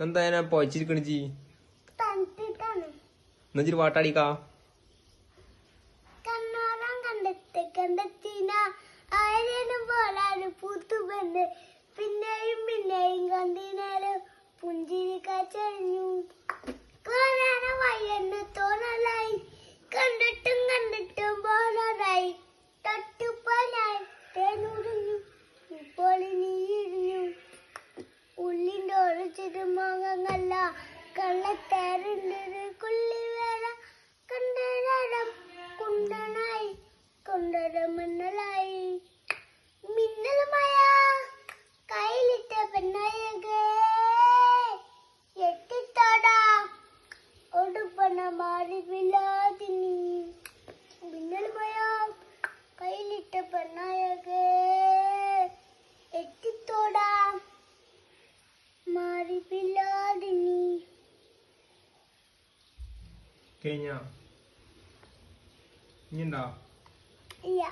എന്താ ഞാൻ പോയിച്ചിരിക്കണിച്ചി ജി എന്നിട്ട് പാട്ടാടിക്കാ കണ്ണോളം കണ്ടെത്തി കണ്ടെത്തിന. சிறு முகங்கள்லாம் கண்ணத்தருந்தது கொல்லி வேற கண்டனம் குண்டனாய் கொண்டட மின்னலாய். மின்னல் மாயா கையிலிட்ட பெண்ணாயகே எட்டித்தாடா ஒடுப்பன மாறி விழாதினி. മാറി വിലാതിനി കഴിഞ്ഞ? ഇനിയുണ്ടോ? ഇല്ല.